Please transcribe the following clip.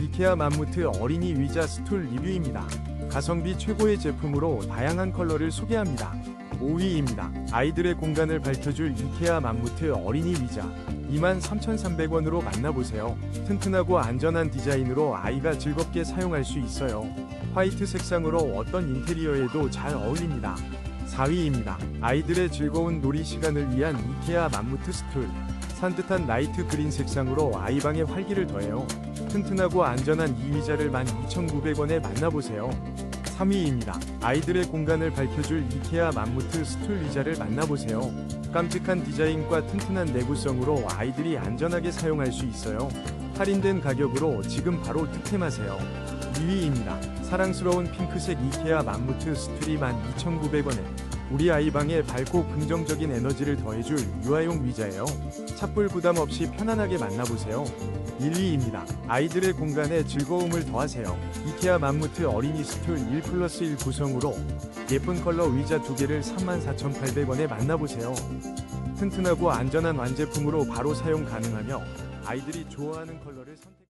이케아 맘무트 어린이 의자 스툴 리뷰입니다. 가성비 최고의 제품으로 다양한 컬러를 소개합니다. 5위입니다. 아이들의 공간을 밝혀줄 이케아 맘무트 어린이 의자 23,300원으로 만나보세요. 튼튼하고 안전한 디자인으로 아이가 즐겁게 사용할 수 있어요. 화이트 색상으로 어떤 인테리어에도 잘 어울립니다. 4위입니다. 아이들의 즐거운 놀이 시간을 위한 이케아 맘무트 스툴. 산뜻한 나이트 그린 색상으로 아이방의 활기를 더해요. 튼튼하고 안전한 이 의자를 12,900원에 만나보세요. 3위입니다. 아이들의 공간을 밝혀줄 이케아 맘무트 스툴 의자를 만나보세요. 깜찍한 디자인과 튼튼한 내구성으로 아이들이 안전하게 사용할 수 있어요. 할인된 가격으로 지금 바로 득템하세요. 2위입니다. 사랑스러운 핑크색 이케아 맘무트 스툴이 12,900원에 우리 아이 방에 밝고 긍정적인 에너지를 더해줄 유아용 의자예요. 착불 부담 없이 편안하게 만나보세요. 1위입니다. 아이들의 공간에 즐거움을 더하세요. 이케아 맘무트 어린이 스툴 1 플러스 1 구성으로 예쁜 컬러 의자 두 개를 34,800원에 만나보세요. 튼튼하고 안전한 완제품으로 바로 사용 가능하며 아이들이 좋아하는 컬러를 선택